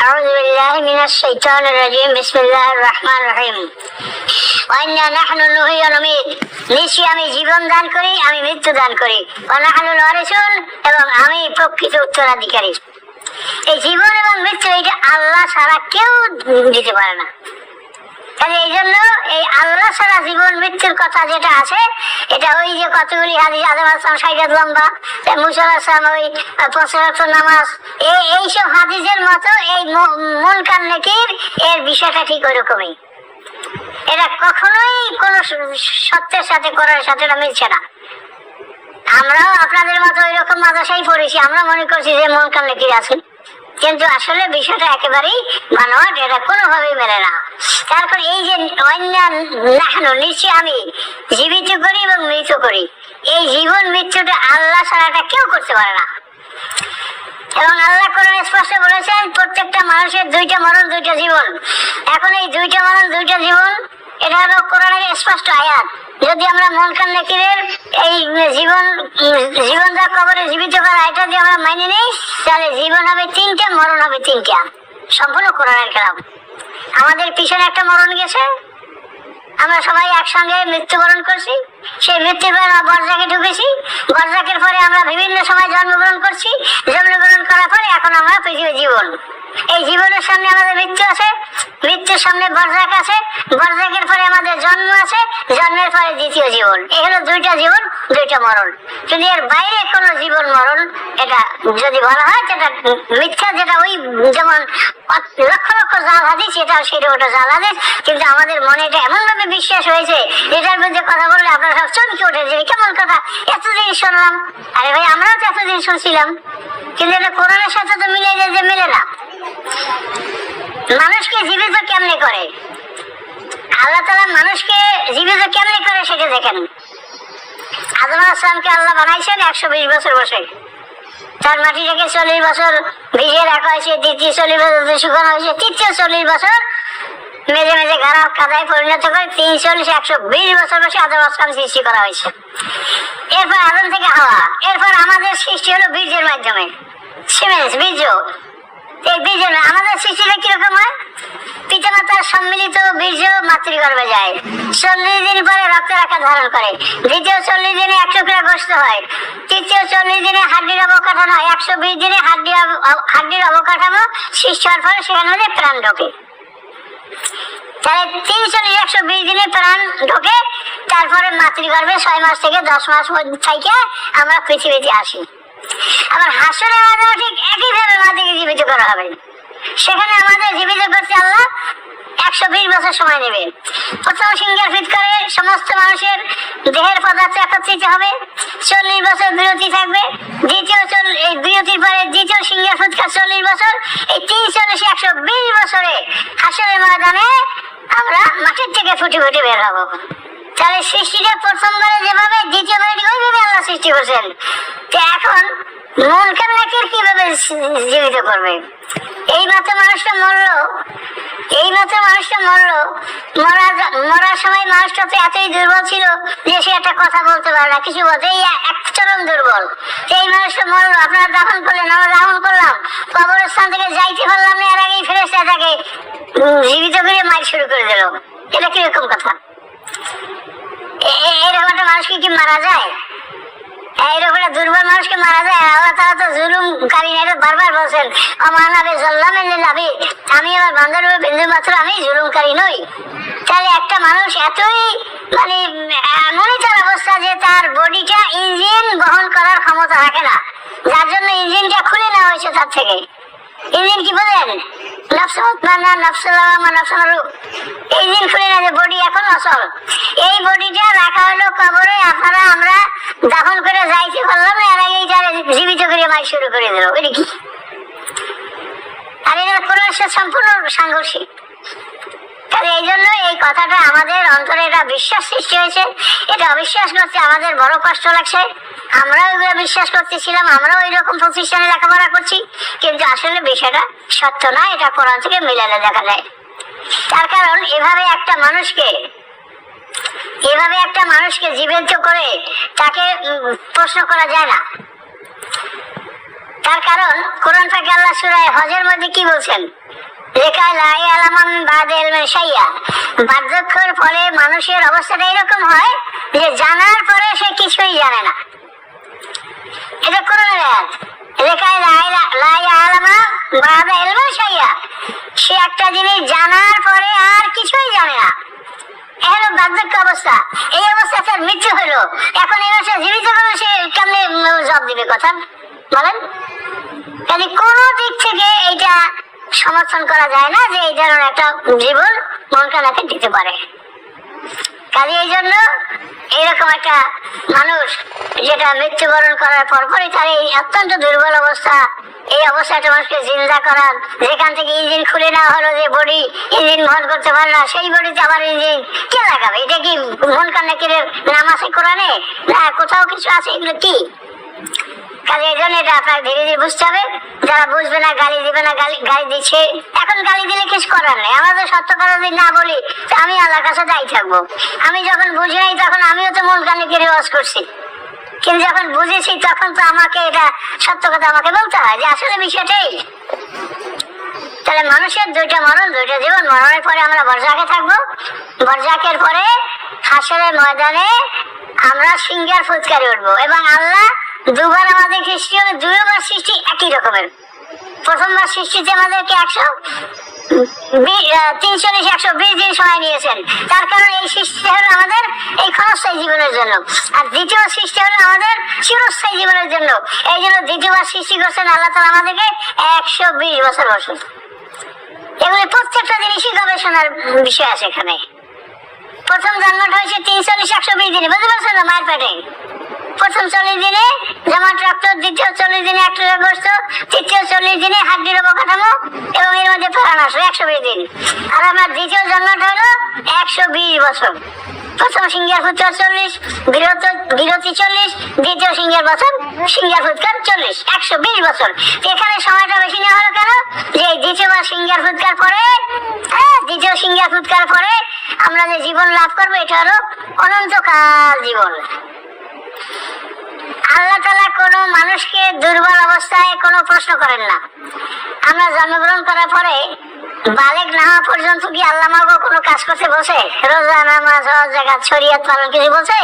أعوذ بالله من الشيطان الرجيم بسم الله الرحمن الرحيم وإنا نحن نحيي ونميت নিশ্চয়ই আমি জীবন দান করি আমি মৃত্যু দান করি অনাহালুল ওয়ারিসুন এবং আমি প্রকৃত উত্তরাধিকারী এই জীবন এবং মৃত্যু এটা আল্লাহ ছাড়া কেউ দিতে পারে না এই জন্য এই আল্লাহ ছাড়া জীবন মৃত্যুর কথা যেটা আছে, এটা ওই যে কতগুলি হাদিস আদম আসলাম লম্বা মুসল আসলাম ওই নামাজ এই এইসব হাদিসের মতো এই মন কান নেকির এর বিষয়টা ঠিক ওরকমই। এটা কখনোই কোন সত্যের সাথে করার সাথে এটা মিলছে না। আমরাও আপনাদের মতো ওই রকম মাদাসাই পড়েছি, আমরা মনে করছি যে মন কান নেকির আছে কিন্তু আসলে বিষয়টা একেবারেই বানোয়াট এটা কোনোভাবেই মেলে না। তারপর এই যে অন্যান্য নিশ্চয় আমি জীবিত করি এবং মৃত করি। এই জীবন মৃত্যুটা আল্লাহ ছাড়াটা কেউ করতে পারে না। এবং আল্লাহ কোরআন স্পষ্ট বলেছেন, প্রত্যেকটা মানুষের দুইটা মরণ, দুইটা জীবন। এখন এই দুইটা মরণ, দুইটা জীবন, এটা হলো কোরআনের স্পষ্ট আয়াত। যদি আমরা মন কান নেকিরের এই জীবন জীবন যা কবরে জীবিত করা এটা যদি আমরা মাইনে নেই তাহলে জীবন হবে তিনটা, মরণ হবে তিনটা। সম্পূর্ণ কোরআনের খেলাম আমাদের পিছনে একটা মরণ গেছে। আমরা সবাই একসঙ্গে মৃত্যুবরণ করছি। সেই মৃত্যুর পরে বরজাকে ঢুকেছি। বরজাকের পরে আমরা বিভিন্ন সময় জন্মগ্রহণ করছি। জন্মগ্রহণ করার পরে এখন আমরা পৃথিবী জীবন। এই জীবনের সামনে আমাদের মৃত্যু আছে। মৃত্যুর সামনে বরজাক আছে। বরজাকের পরে আমাদের জন্ম আছে। জন্মের পরে দ্বিতীয় জীবন। এই হলো দুইটা জীবন। দুইটা মরণ। যদি এর বাইরে কোনো জীবন মরণ, এটা যদি বলা হয় সেটা মিথ্যা, যেটা ওই যেমন লক্ষ লক্ষ জাল হাদিস এটা সেটা ওটা জাল হাদিস, কিন্তু আমাদের মনে এটা এমন ভাবে বিশ্বাস হয়েছে, এটার মধ্যে কথা বললে আপনারা সব চমকে উঠে যে কেমন কথা এতদিন শুনলাম। আরে ভাই, আমরাও তো এতদিন শুনছিলাম, কিন্তু এটা কোরআনের সাথে তো মিলে যায় যে মিলে না। মানুষকে জীবিত কেমনে করে? আল্লাহ তালা মানুষকে জীবিত কেমনে করে সেটা দেখেন। আদম আসলামকে আল্লাহ বানাইছেন একশো বিশ বছর বসে। তার মাটিটাকে চল্লিশ বছর ভিজিয়ে রাখা হয়েছে, দ্বিতীয় চল্লিশ বছর শুকানো হয়েছে, তৃতীয় চল্লিশ বছর মেঝে মেঝে গাড়া কাদায় পরিণত করে তিন চল্লিশ, একশো বিশ বছর বসে আদম আসলাম সৃষ্টি করা হয়েছে। এরপর আদম থেকে হাওয়া, এরপর আমাদের সৃষ্টি হলো বীর্যের মাধ্যমে। সিমেন্স, বীর্য। বীর্য আমাদের কীরকম হয়? সম্মিলিত বীর্য যায়। চল্লিশ দিন পরে রক্তের আকার ধারণ করে। দ্বিতীয় চল্লিশ দিনে হয়। তৃতীয় চল্লিশ দিনে হাড্ডির অবকাঠামো, একশো বিশ দিনে হাড্ডি হাড্ডির অবকাঠামো সৃষ্টি হওয়ার ফলে সেখানে প্রাণ ঢোকে। তাহলে তিন একশো বিশ দিনে প্রাণ ঢোকে, তারপরে মাতৃগর্ভে ছয় মাস থেকে দশ মাস মধ্যে থেকে আমরা পৃথিবীতে আসি। আবার হাসরে আলাদা ঠিক একইভাবে আমাদেরকে জীবিত করা হবে। সেখানে আমাদের জীবিত করতে আল্লাহ একশো বিশ বছর সময় নেবে। প্রথম সিঙ্গার ফিট করে সমস্ত মানুষের দেহের পদার্থ একত্রিত হবে। চল্লিশ বছর বিরতি থাকবে। দ্বিতীয় এই বিরতির পরে দ্বিতীয় সিঙ্গার ফুটকার চল্লিশ বছর। এই তিন চল্লিশ একশো বিশ বছরে হাসরের ময়দানে আমরা মাটির থেকে ফুটে ফুটে বের হব। তাহলে সৃষ্টিটা প্রথমবারে যেভাবে, দ্বিতীয়বারে ওইভাবে আল্লাহ সৃষ্টি করছেন? তো এখন মনকে নাকির কীভাবে জীবিত করবে? এই মাত্র মানুষটা মরলো, এই মাত্র মানুষটা মরলো, মরা মরার সময় মানুষটা তো এতই দুর্বল ছিল যে সে একটা কথা বলতে পারে না, কিছু বলতে এক চরম দুর্বল। এই মানুষটা মরলো, আপনারা দাফন করলেন, আমরা দাফন করলাম। কবরস্থান থেকে যাইতে পারলাম না, এর আগেই ফেরেস্তা তাকে জীবিত করে মার শুরু করে দিল। এটা কীরকম কথা? এরকম একটা মানুষকে কি মারা যায়? এইরকম দুর্বল মানুষকে মারা যায় আল্লাহ তারা তো জুলুম কারী এটা বারবার বলছেন অমানাবে জল্লাম লাভি আমি আমার বান্ধব বিন্দু মাত্র আমি জুলুমকারী নই। তাহলে একটা মানুষ এতই মানে এমনই তার অবস্থা যে তার বডিটা ইঞ্জিন বহন করার ক্ষমতা রাখে না। যার জন্য ইঞ্জিনটা খুলে নেওয়া হয়েছে তার থেকে। ইঞ্জিন কি ইঞ্জিন খুলে না যে বডি এখন অচল এই বডিটা রাখা হলো কবরে, আপনারা আমরা করে এর আগে জীবিত করে মাই শুরু করে দিল ওই কি? আর এটা সম্পূর্ণ সাংঘর্ষিক। এই জন্য এই কথাটা আমাদের অন্তরে এটা বিশ্বাস সৃষ্টি হয়েছে। এটা অবিশ্বাস করতে আমাদের বড় কষ্ট লাগছে। এগুলো বিশ্বাস করতেছিলাম, আমরাও রকম প্রতিষ্ঠানে লেখাপড়া করছি, কিন্তু আসলে বিষয়টা সত্য না, এটা কোরআন থেকে মিলালে দেখা যায়। তার কারণ, এভাবে একটা মানুষকে, এভাবে একটা মানুষকে করে তাকে প্রশ্ন করা যায় না। তার কারণ, কোরআন পাকে আল্লাহ সূরা হজের মধ্যে কি বলছেন? বার্ধক্যের ফলে মানুষের অবস্থাটা এরকম হয় যে, জানার পরে সে কিছুই জানে না। এটা লেখায় সে একটা জিনিস জানার পরে আর কিছুই জানে না এ বার্ধক্য অবস্থা এই অবস্থা তার মৃত্যু হলো এখন এই অবস্থা জীবিত করে সে কেমনে জবাব দিবে কথা বলেন কাজে কোন দিক থেকে এটা সমর্থন করা যায় না যে এই ধরনের একটা জীবন মন কানাকে দিতে পারে কাজে এই জন্য এরকম একটা মানুষ যেটা মৃত্যুবরণ করার পরপরই তার এই অত্যন্ত দুর্বল অবস্থা, এই অবস্থায় মানুষকে জিন্দা করার, যেখান থেকে ইঞ্জিন খুলে নেওয়া হলো যে বডি, ইঞ্জিন বন্ধ করতে পারে না, সেই বডিতে আবার ইঞ্জিন কে লাগাবে? এটা কি মন কান্না কিরে নাম আছে কোরআনে? না, কোথাও কিছু আছে? এগুলো কি? কাজে এটা ধীরে ধীরে বুঝতে হবে। যারা বুঝবে না, গালি দিবে না, গালি গালি দিচ্ছে। এখন গালি দিলে কিছু করার নেই। আমরা তো সত্য কথা যদি না বলি আমি আল্লাহর কাছে থাকব। আমি যখন বুঝি নাই, তখন আমিও তো মন কানে কে রেওয়াজ করছি। কিন্তু যখন বুঝেছি, তখন তো আমাকে এটা সত্য কথা আমাকে বলতে হয় যে, আসলে বিষয়টাই তাহলে মানুষের দুইটা মরণ, দুইটা জীবন, মরণের পরে আমরা বরজাকে থাকব। বরজাকের পরে হাসরের ময়দানে আমরা সিঙ্গার ফুৎকারে উঠবো এবং আল্লাহ দুবার আমাদের সৃষ্টি হবে, দুইবার সৃষ্টি একই রকমের। প্রথমবার সৃষ্টিতে আমাদেরকে একশো তিনশো তিনচল্লিশ একশো বিশ দিন সময় নিয়েছেন। তার কারণ এই সৃষ্টি হলো আমাদের এই ক্ষণস্থায়ী জীবনের জন্য। আর দ্বিতীয় সৃষ্টি হলো আমাদের চিরস্থায়ী জীবনের জন্য। এই জন্য দ্বিতীয়বার সৃষ্টি করছেন আল্লাহ তালা আমাদেরকে একশো বিশ বছর বছর এগুলি প্রত্যেকটা জিনিসই গবেষণার বিষয় আছে এখানে। প্রথম জন্মটা হয়েছে তিনশো তিনচল্লিশ একশো বিশ দিনে। বুঝতে পারছেন না মায়ের পেটে? প্রথম চল্লিশ দিনে যেমন রক্ত দ্বিতীয় চল্লিশ দিনে একটা গোস্ত তৃতীয় চল্লিশ দিনে হাড্ডির অবকাঠামো এবং এর মধ্যে প্রাণ আসবে একশো বিশ দিন। আর আমার দ্বিতীয় জন্মটা হলো একশো বিশ বছর। প্রথম সিঙ্গার ফুৎকার চল্লিশ বিরত বিরতি চল্লিশ, দ্বিতীয় সিঙ্গার বছর সিঙ্গার ফুৎকার চল্লিশ, একশো বিশ বছর। এখানে সময়টা বেশি নেওয়া হলো কেন? যে দ্বিতীয়বার সিঙ্গার ফুৎকার পরে হ্যাঁ দ্বিতীয় সিঙ্গার ফুৎকার পরে আমরা যে জীবন লাভ করব, এটা হলো অনন্তকাল জীবন। আল্লাহ তালা মানুষকে দুর্বল অবস্থায় কোনো প্রশ্ন করেন না। আমরা জন্মগ্রহণ করার পরে বালেক না হওয়া পর্যন্ত কি আল্লাহ মাগো কোনো কাজ করতে বসে রোজা, নামাজ শরীয়ত পালন কিছু বলছে?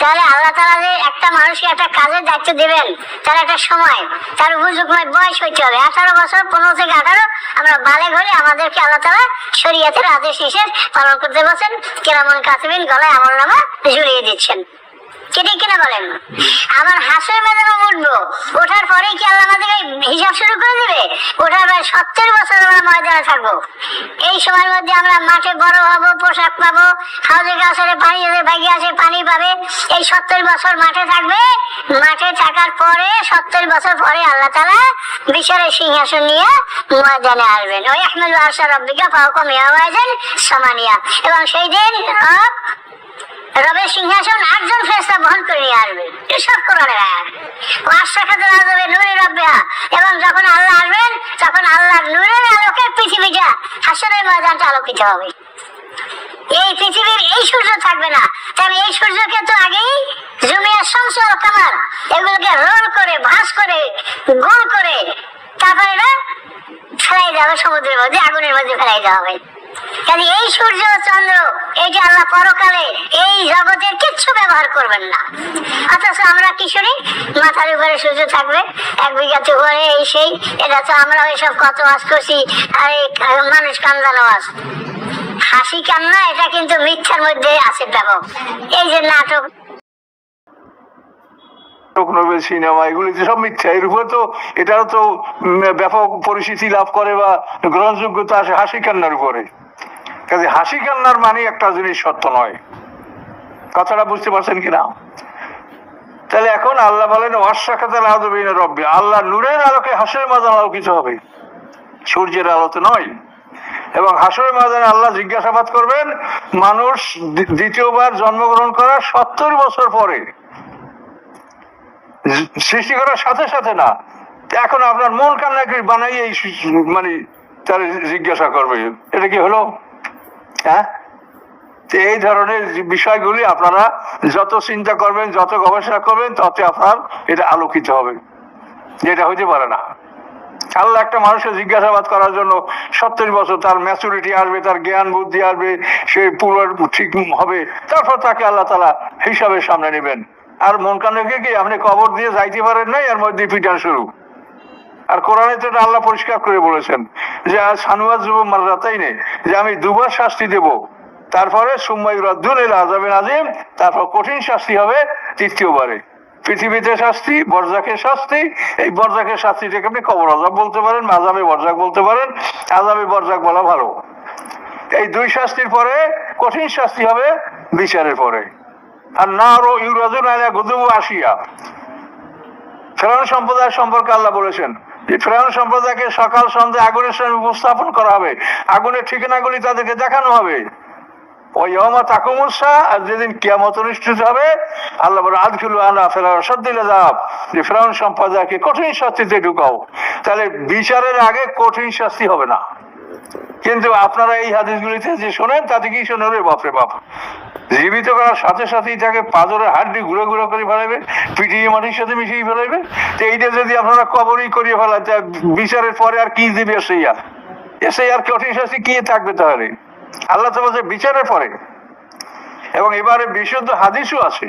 তাহলে আল্লাহ তালা যে একটা মানুষকে একটা কাজের দায়িত্ব দেবেন, তার একটা সময়, তার উপযুক্তময় বয়স হইতে হবে। আঠারো বছর, পনেরো থেকে আঠারো, আমরা বালেক হলে আমাদেরকে আল্লাহ তালা শরীয়তের আদেশ নিষেধ পালন করতে বসেন কেরামন কাতবিন গলায় আমল নামা ঝুলিয়ে দিচ্ছেন। কেটে কিনা বলেন। আমার হাসের মেদানে উঠবো। ওঠার পরে কি আল্লাহ আমাদেরকে হিসাব শুরু করে দেবে? ওঠার পরে সত্তর বছর আমরা ময়দানে থাকব। এই সময়ের মধ্যে আমরা মাঠে বড় হব, পোশাক পাবো, হাউজে গাছের পানি যাদের ভাগিয়ে আছে পানি পাবে। এই সত্তর বছর মাঠে থাকবে। মাঠে থাকার পরে, সত্তর বছর পরে আল্লাহ তালা বিচারের সিংহাসন নিয়ে ময়দানে আসবেন। ওই আহমেদ আশা রব্বিকা ফাহকম ইয়াওয়াইজেন সামানিয়া। এবং সেই দিন রব রবের সিংহাসন আটজন ফেরেশতা বহন করে নিয়ে আসবে। এসব কোরআনের আয়াত ও আশরাকাতুল আযবে নূরে রাব্বিহা। এবং যখন আল্লাহ আসবেন, তখন আল্লাহর নূরের আলোকে পৃথিবীটা হাসরের ময়দানটা আলোকিত হবে। এই পৃথিবীর এই সূর্য থাকবে না। তবে এই সূর্যকে তো আগেই জুমিয়া শামস কামার এগুলোকে রোল করে, ভাঁজ করে, গোল করে, তারপরে না ফেলাই দেওয়া সমুদ্রের মধ্যে, আগুনের মধ্যে ফেলাই দেওয়া হবে। কাজে এই সূর্য চন্দ্র আল্লাহ পরকালে, এই জগতের কিচ্ছু ব্যবহার করবেন না। অথচ আমরা মাথার উপরে সূর্য থাকবে, এক এই সেই, এটা তো আমরা এসব কত করছি মানুষ কান্দানো হাসি কান্না, এটা কিন্তু মিথ্যার মধ্যে আছে ব্যাপক। এই যে নাটক। সিনেমা, এগুলি যে সব মিথ্যা। এর উপর তো এটাও তো ব্যাপক পরিচিতি লাভ করে বা গ্রহণযোগ্যতা আসে হাসি কান্নার উপরে। কাজে হাসি কান্নার মানে একটা জিনিস সত্য নয়। কথাটা বুঝতে পারছেন কিনা? তাহলে এখন আল্লাহ বলেন অশ্বাখাতে আল্লাহ নূরের আলোকে হাসের মাঝে কিছু হবে। সূর্যের আলোতে নয়। এবং হাসরের মাদানে আল্লাহ জিজ্ঞাসাবাদ করবেন, মানুষ দ্বি- দ্বিতীয়বার জন্মগ্রহণ করার সত্তর বছর পরে, সৃষ্টি করার সাথে সাথে না, এখন আপনার মন কান্নাকে বানাই এই মানে তার জিজ্ঞাসা করবে। এটা কি হলো? হ্যাঁ এই ধরনের বিষয়গুলি আপনারা যত চিন্তা করবেন, যত গবেষণা করবেন, তত আপনার এটা আলোকিত হবে। যেটা হইতে পারে না। আল্লাহ একটা মানুষের জিজ্ঞাসাবাদ করার জন্য সত্তর বছর তার ম্যাচুরিটি আসবে, তার জ্ঞান বুদ্ধি আসবে, সে পুরো ঠিক হবে। তারপর তাকে আল্লাহ তালা হিসাবে সামনে নেবেন। আর মন কানকে কি আপনি কবর দিয়ে যাইতে পারেন নাই? আর মধ্যে পিটান শুরু। আর কোরআনে তো আল্লাহ পরিষ্কার করে বলেছেন যে মারাতাই নেই, যে আমি দুবার শাস্তি দেব। তারপরে সুম্মাই এল আজাবেন আজিম তারপর কঠিন শাস্তি হবে তৃতীয়বারে। পৃথিবীতে শাস্তি বরজাকের শাস্তি, এই বরজাকের শাস্তিটাকে আপনি কবর আজাব বলতে পারেন আজাবে বরজাক বলতে পারেন আজাবে বরজাক বলা ভালো। এই দুই শাস্তির পরে কঠিন শাস্তি হবে বিচারের পরে। আর না আরও ইউরাজুন আলা গুদুবু আসিয়া ফেরাউন সম্প্রদায় সম্পর্কে আল্লাহ বলেছেন যে ফেরাউন সম্প্রদায়কে সকাল সন্ধ্যা আগুনের সামনে উপস্থাপন করা হবে। আগুনের ঠিকানাগুলি তাদেরকে দেখানো হবে। ওই ইয়মা তাকুমুসা আর যেদিন কিয়ামত অনুষ্ঠিত হবে, আল্লাহ আদখুলু আনা ফেরাউন সদ্দিল যাব যে ফেরাউন সম্প্রদায়কে কঠিন শাস্তিতে ঢুকাও। তাহলে বিচারের আগে কঠিন শাস্তি হবে না। কিন্তু আপনারা এই হাদিসগুলিতে যে শোনেন, তাতে কি শোনেন? রে বাপরে বাপ। জীবিত করার সাথে সাথেই তাকে পাজরের হাড্ডি ঘুরে ঘুরে করে ফেলাইবে, পিটিয়ে মাটির সাথে মিশিয়ে ফেলাইবে। তো এইটা যদি আপনারা কবরই করিয়ে ফেলান, তা বিচারের পরে আর কি দিবে এসে আর? এসে আর কঠিন শাস্তি কি থাকবে তাহলে? আল্লাহ তো বলছে বিচারের পরে, এবং এবারে বিশুদ্ধ হাদিসও আছে।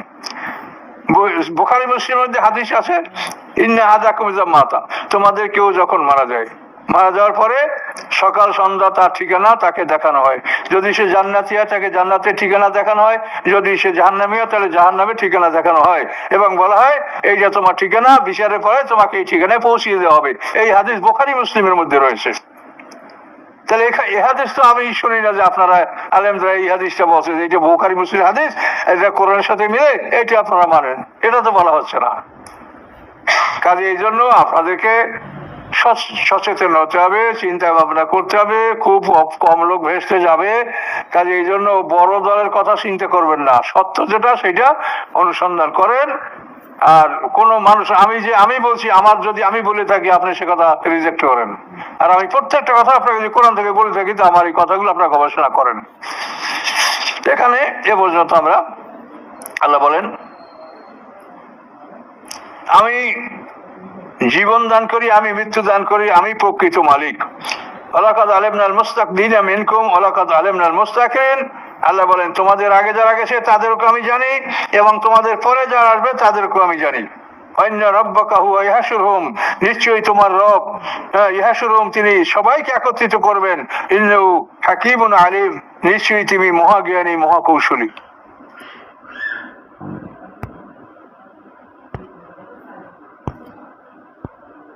বোখারি, মুসলিমের মধ্যে হাদিস আছে, ইন্না আদা কমিজা মাতা তোমাদের কেউ যখন মারা যায় মারা যাওয়ার পরে সকাল সন্ধ্যা তার ঠিকানা তাকে দেখানো হয়। যদি সে জান্নাতি হয়, তাকে জান্নাতের ঠিকানা দেখানো হয়। যদি সে জাহান্নামী হয়, তাহলে জাহান্নামের ঠিকানা দেখানো হয়। এবং বলা হয়, এই যে তোমার ঠিকানা, বিচারের পরে তোমাকে এই ঠিকানায় পৌঁছিয়ে দেওয়া হবে। এই হাদিস বোখারি মুসলিমের মধ্যে রয়েছে। তাহলে এই হাদিস তো আমি শুনি না যে আপনারা আলেমরা এই হাদিসটা বলছে যে এটা বোখারি মুসলিম হাদিস, এটা কোরআনের সাথে মিলে, এটা আপনারা মানেন। এটা তো বলা হচ্ছে না। কাজে এই জন্য আপনাদেরকে সচেতন হতে হবে চিন্তা ভাবনা করতে হবে, খুব কম লোক ভেসতে যাবে। কাজে এই জন্য বড় দলের কথা চিন্তা করবেন না। সত্য যেটা, সেটা অনুসন্ধান করেন। আর কোন মানুষ, আমি যে, আমি বলছি, আমার যদি আমি বলে থাকি, আপনি সে কথা রিজেক্ট করেন। আর আমি প্রত্যেকটা কথা আপনাকে যদি কোরআন থেকে বলে থাকি, তো আমার এই কথাগুলো আপনার গবেষণা করেন। এখানে এ পর্যন্ত আমরা, আল্লাহ বলেন, আমি জীবন দান করি আমি মৃত্যু দান করি আমি প্রকৃত মালিক। ওলাকাদ আলেমনাল মুস্তাক দিন মিনকুম ওলাকাদ আলেমনাল মুস্তাকিন। আল্লাহ বলেন তোমাদের আগে যারা গেছে তাদেরকে আমি জানি এবং তোমাদের পরে যারা আসবে তাদেরকেও আমি জানি। অন্য রব্বাকা হুয়া ইহাসুরহুম নিশ্চয়ই তোমার রব হ্যাঁ, ইহাসুরহুম তিনি সবাইকে একত্রিত করবেন। ইন্নু হাকিমুন আলিম নিশ্চয়ই তিনি মহাজ্ঞানী মহাকৌশলী।